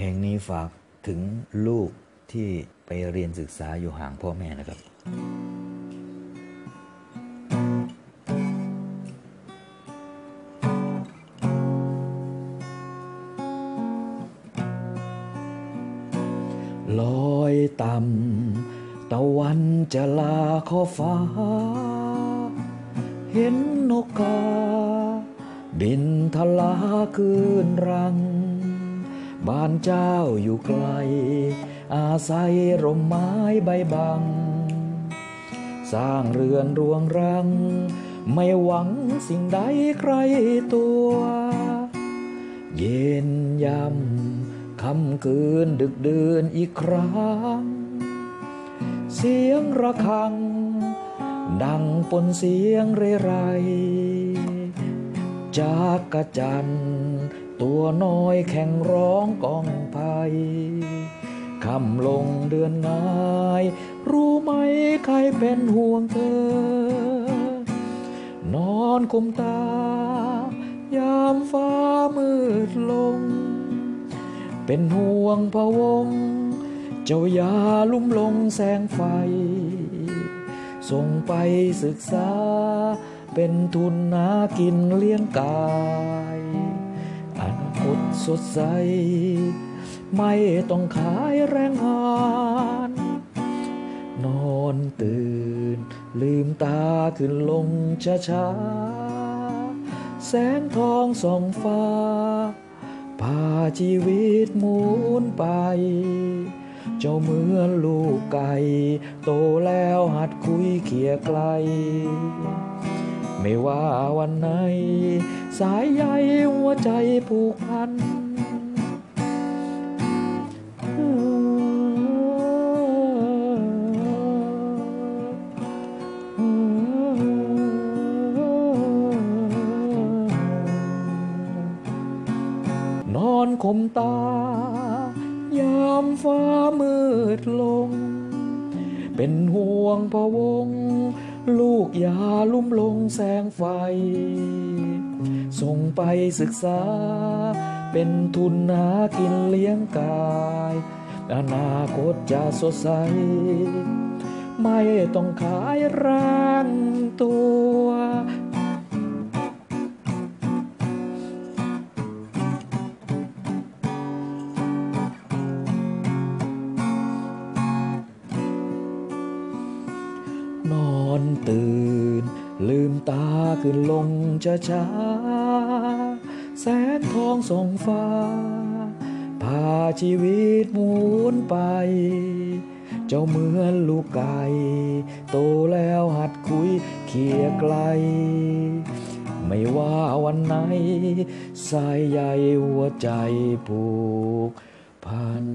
เพลงนี้ฝากถึงลูกที่ไปเรียนศึกษาอยู่ห่างพ่อแม่นะครับลอยต่ำตะวันจะลาขอฟ้า เห็นนกกา บินทลาคืนรัง บ้านเจ้าอยู่ไกล อาศัยร่มไม้ใบบัง สร้างเรือนรวงรัง ไม่หวังสิ่งใดใครตัว เย็นยำคำคืนดึกดื่นอีกครั้ง เสียงระฆัง ดังปนเสียงเรไรจากกระจัน ตัวน้อยแข่งร้องกองภัยคำลงเดือนงาย รู้ไหมใครเป็นห่วงเธอ นอนคุมตา ยามฟ้ามืดลง เป็นห่วงพะวง เจ้ายาลุ่มลงแสงไฟ ส่งไปศึกษา เป็นทุนหากินเลี้ยงกาย อนาคตสดใส ไม่ต้องขายแรงงาน นอนตื่น ลืมตาขึ้นลงช้าช้าแสงทองส่องฟ้า พาชีวิตหมุนไป เจ้าเหมือนลูกไก่ โตแล้วหัดคุยเขี่ยไกล ไม่ว่าวันไหน สายใยหัวใจผูกพันนอนคมตา ยามฟ้ามืดลง เป็นห่วงพะวง ลูกอย่าลุ่มลงแสงไฟ ส่งไปศึกษา เป็นทุนหากินเลี้ยงกายอนาคตจะสดใส ไม่ต้องขายร่างตัว ตื่น ลืมตาขึ้นลงช้าช้าแสงทองส่องฟ้า พาชีวิตหมุนไป เจ้าเหมือนลูกไก่ โตแล้วหัดคุยเคียไกล ไม่ว่าวันไหน สายใยหัวใจผูกพัน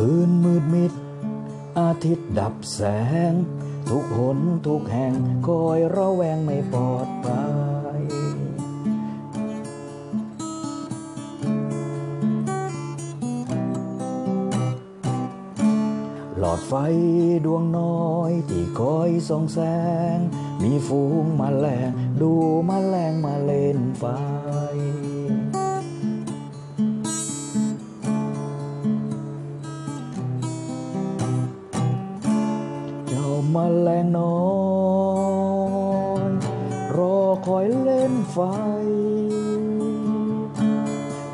คืนมืดมิด อาทิตย์ดับแสง ทุกหนทุกแห่งคอยระแวงไม่ปลอดภัยหลอดไฟดวงน้อยที่คอยส่องแสง มีฝูงมแมลงดูมแมลงมาเล่นไฟ มาแรงน้อยรอคอยเล่นไฟ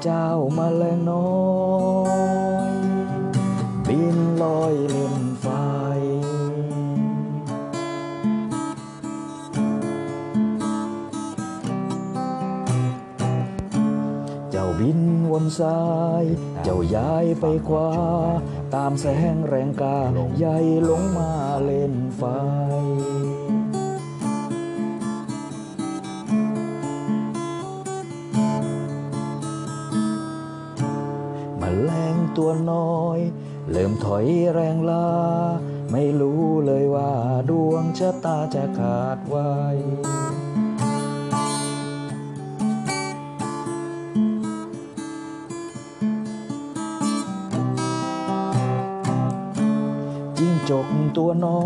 เจ้ามาแรงน้อย ซ้าย เจ้าย้ายไปขวา ตามแสงแรงกาใหญ่ลงมาเล่นไฟมแมลงตัวน้อย เริ่มถอยแรงลา ไม่รู้เลยว่าดวงชะตาจะขาดไว้ จกตัวน้อ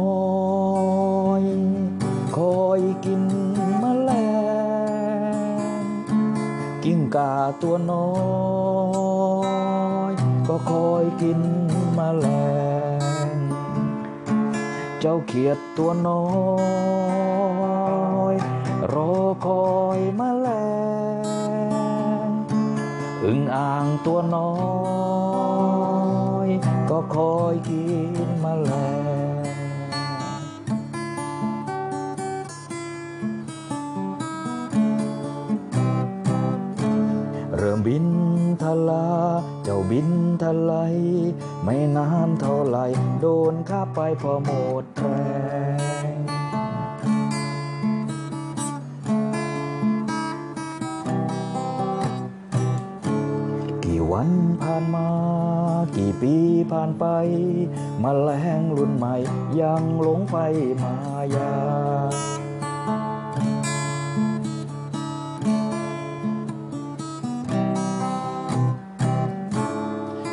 ย คอยกินแมลงกิ้งก่าตัวน้อย ก็คอยกินแมลง เจ้าเขียดตัวน้อยรอคอยแมลง อึ่งอ่างตัวน้อย คอยกินแลเริ่มบินทลา เจ้าบินทลายไม่นานเท่าไหรโดนข้าไปพอหมดแรง วันผ่านมากี่ปีผ่านไปมแมลงรุ่นใหม่ยังหลงไฟมายา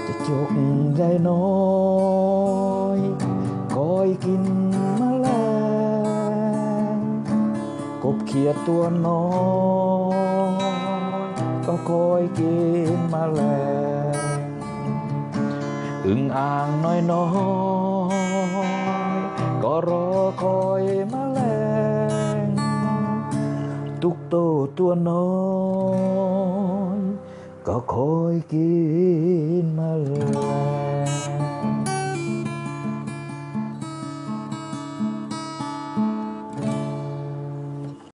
จะจกใหญ่น้อยคอยกินแมลง กบเขียดตัวน้อย ก็คอยกินมาแลงอึ่งอ่างน้อยน้อยๆ ก็รอคอยมาแลงตุกโตตัวน้อย ก็คอยกินแมลง